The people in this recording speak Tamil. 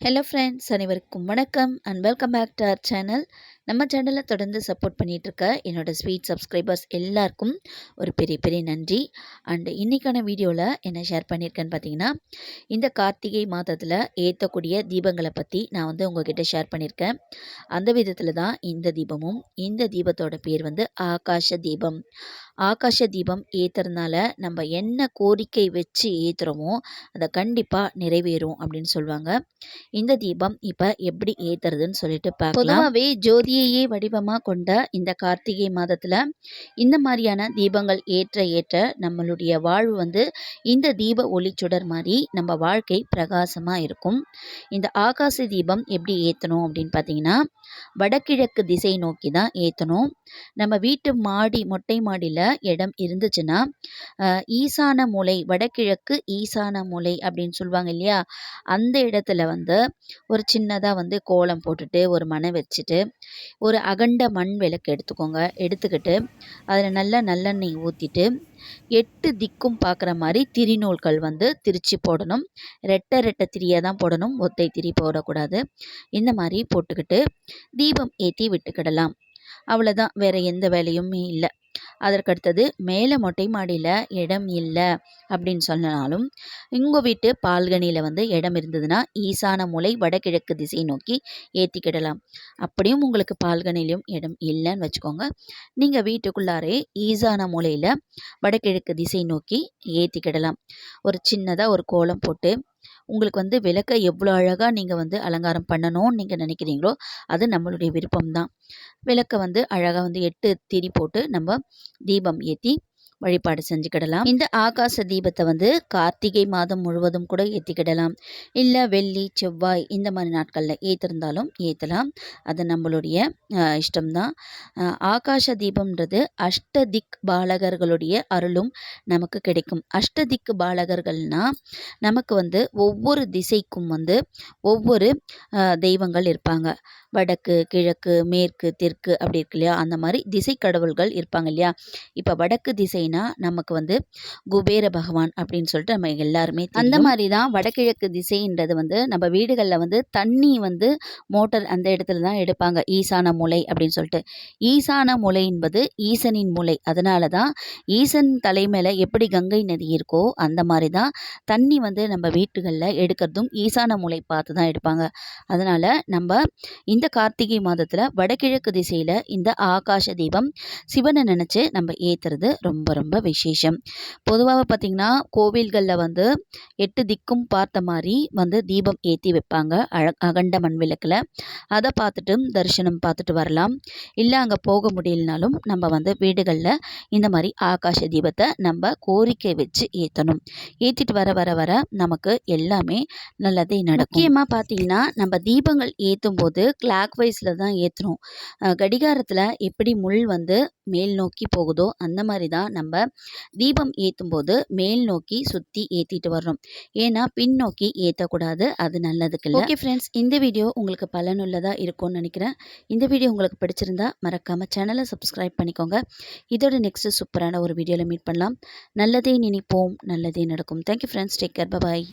ஹலோ ஃப்ரெண்ட்ஸ் அனைவருக்கும் வணக்கம் and welcome back to our channel நம்ம சேனலை தொடர்ந்து சப்போர்ட் பண்ணிகிட்ருக்க என்னோடய ஸ்வீட் சப்ஸ்கிரைபர்ஸ் எல்லாருக்கும் ஒரு பெரிய பெரிய நன்றி. அண்டு இன்றைக்கான வீடியோவில் என்ன ஷேர் பண்ணியிருக்கேன்னு பார்த்தீங்கன்னா இந்த கார்த்திகை மாதத்தில் ஏற்றக்கூடிய தீபங்களை பற்றி நான் வந்து உங்ககிட்ட ஷேர் பண்ணியிருக்கேன் அந்த விதத்தில் தான் இந்த தீபமும் இந்த தீபத்தோட பேர் வந்து ஆகாஷ தீபம். ஆகாஷ தீபம் ஏற்றுறதுனால நம்ம என்ன கோரிக்கை வச்சு ஏற்றுறோமோ அதை கண்டிப்பாக நிறைவேறும் அப்படின்னு சொல்லுவாங்க. இந்த தீபம் இப்போ எப்படி ஏற்றுறதுன்னு சொல்லிட்டு பொதுவாகவே ஜோதியையே வடிவமாக கொண்ட இந்த கார்த்திகை மாதத்தில் இந்த மாதிரியான தீபங்கள் ஏற்ற ஏற்ற நம்மளுடைய வாழ்வு வந்து இந்த தீப ஒளிச்சுடர் மாதிரி நம்ம வாழ்க்கை பிரகாசமாக இருக்கும். இந்த ஆகாச தீபம் எப்படி ஏற்றணும் அப்படின்னு பார்த்தீங்கன்னா வடகிழக்கு திசை நோக்கி தான் ஏற்றணும் நம்ம வீட்டு மாடி மொட்டை மாடியில் இடம் இருந்துச்சுன்னா ஈசான மூலை வடகிழக்கு ஈசான மூலை அப்படின்னு சொல்லுவாங்க இல்லையா? அந்த இடத்துல வந்து ஒரு சின்னதாக வந்து கோலம் போட்டுட்டு ஒரு மனை வச்சுட்டு ஒரு அகண்ட மண் விளக்கு எடுத்துக்கோங்க. எடுத்துக்கிட்டு அதில் நல்லா நல்லெண்ணெய் ஊற்றிட்டு எட்டு திக்கும் பார்க்குற மாதிரி திரிநூல்கள் வந்து திரிச்சு போடணும். ரெட்டை ரெட்டை திரியாக தான் போடணும். ஒத்தை திரி போடக்கூடாது. இந்த மாதிரி போட்டுக்கிட்டு தீபம் ஏற்றி விட்டுக்கிடலாம். அவ்வளோதான் வேறு எந்த வேலையுமே இல்லை. அதற்கடுத்தது மேலே மொட்டை மாடியில் இடம் இல்லை அப்படின்னு சொன்னாலும் உங்கள் வீட்டு பால்கனியில் வந்து இடம் இருந்ததுன்னா ஈசான மூலை வடகிழக்கு திசை நோக்கி ஏற்றிக்கிடலாம் அப்படியும் உங்களுக்கு பால்கனிலையும் இடம் இல்லைன்னு வச்சுக்கோங்க. நீங்கள் வீட்டுக்குள்ளாரே ஈசான மூலையில் வடகிழக்கு திசை நோக்கி ஏற்றிக்கிடலாம் ஒரு சின்னதாக ஒரு கோலம் போட்டு உங்களுக்கு வந்து விளக்கை எவ்வளோ அழகாக நீங்கள் வந்து அலங்காரம் பண்ணணும்னு நீங்கள் நினைக்கிறீங்களோ அது நம்மளுடைய விருப்பம் தான் விளக்கை வந்து அழகாக வந்து எட்டு திரி போட்டு நம்ம தீபம் ஏற்றி வழிபாடு செஞ்சுக்கிடலாம். இந்த ஆகாச தீபத்தை வந்து கார்த்திகை மாதம் முழுவதும் கூட ஏற்றிக்கிடலாம் இல்லை வெள்ளி செவ்வாய் இந்த மாதிரி நாட்களில் ஏற்றிருந்தாலும் ஏற்றலாம் அது நம்மளுடைய இஷ்டம்தான். ஆகாச தீபம்ன்றது அஷ்டதிக் பாலகர்களுடைய அருளும் நமக்கு கிடைக்கும். அஷ்டதிக் பாலகர்கள்னால் நமக்கு வந்து ஒவ்வொரு திசைக்கும் வந்து ஒவ்வொரு தெய்வங்கள் இருப்பாங்க. வடக்கு கிழக்கு மேற்கு தெற்கு அப்படி இருக்கு இல்லையா? அந்த மாதிரி திசை கடவுள்கள் இருப்பாங்க இல்லையா? இப்போ வடக்கு திசை அப்படின்னா நமக்கு வந்து குபேர பகவான் அப்படின்னு சொல்லிட்டு நம்ம எல்லாருமே அந்த மாதிரி தான் வடகிழக்கு திசைன்றது வந்து நம்ம வீடுகளில் வந்து தண்ணி வந்து மோட்டர் அந்த இடத்துல தான் எடுப்பாங்க. ஈசான மூலை அப்படின்னு சொல்லிட்டு. ஈசான மூலை என்பது ஈசனின் மூலை. அதனால தான் ஈசன் தலைமையில் எப்படி கங்கை நதி இருக்கோ அந்த மாதிரி தான் தண்ணி வந்து நம்ம வீட்டுகளில் எடுக்கிறதும் ஈசான மூலை பார்த்து தான் எடுப்பாங்க. அதனால் நம்ம இந்த கார்த்திகை மாதத்தில் வடகிழக்கு திசையில் இந்த ஆகாஷ தீபம் சிவனை நினச்சி நம்ம ஏற்றுறது ரொம்ப ரொம்ப விசேஷம். பொதுவாக பார்த்திங்கன்னா கோவில்களில் வந்து எட்டு திக்கும் பார்த்த மாதிரி வந்து தீபம் ஏற்றி வைப்பாங்க அழ அகண்ட மண் விளக்கில். அதை பார்த்துட்டு தரிசனம் பார்த்துட்டு வரலாம். இல்லை அங்கே போக முடியலனாலும் நம்ம வந்து வீடுகளில் இந்த மாதிரி ஆகாஷ தீபத்தை நம்ம கோரிக்கை வச்சு ஏற்றணும் ஏற்றிட்டு வர வர வர நமக்கு எல்லாமே நல்லதே நடக்கும். முக்கியமாக பார்த்தீங்கன்னா நம்ம தீபங்கள் ஏற்றும் போது கிளாக் வைஸில் தான் ஏற்றுறோம் கடிகாரத்தில் எப்படி முள் வந்து மேல் நோக்கி போகுதோ அந்த மாதிரி தான் நம்ம நம்ம தீபம் ஏற்றும் போது மேல் நோக்கி சுற்றி ஏற்றிட்டு வர்றோம். ஏன்னா பின்னோக்கி ஏற்றக்கூடாது அது நல்லதுக்கு ஓகே ஃப்ரெண்ட்ஸ் இந்த வீடியோ உங்களுக்கு பலனுள்ளதாக இருக்கும்னு நினைக்கிறேன். இந்த வீடியோ உங்களுக்கு பிடிச்சிருந்தா மறக்காமல் சேனலை சப்ஸ்கிரைப் பண்ணிக்கோங்க. இதோட நெக்ஸ்ட்டு சூப்பரான ஒரு வீடியோவில் மீட் பண்ணலாம். நல்லதே நினைப்போம் நல்லதே நடக்கும். Thank you friends take care bye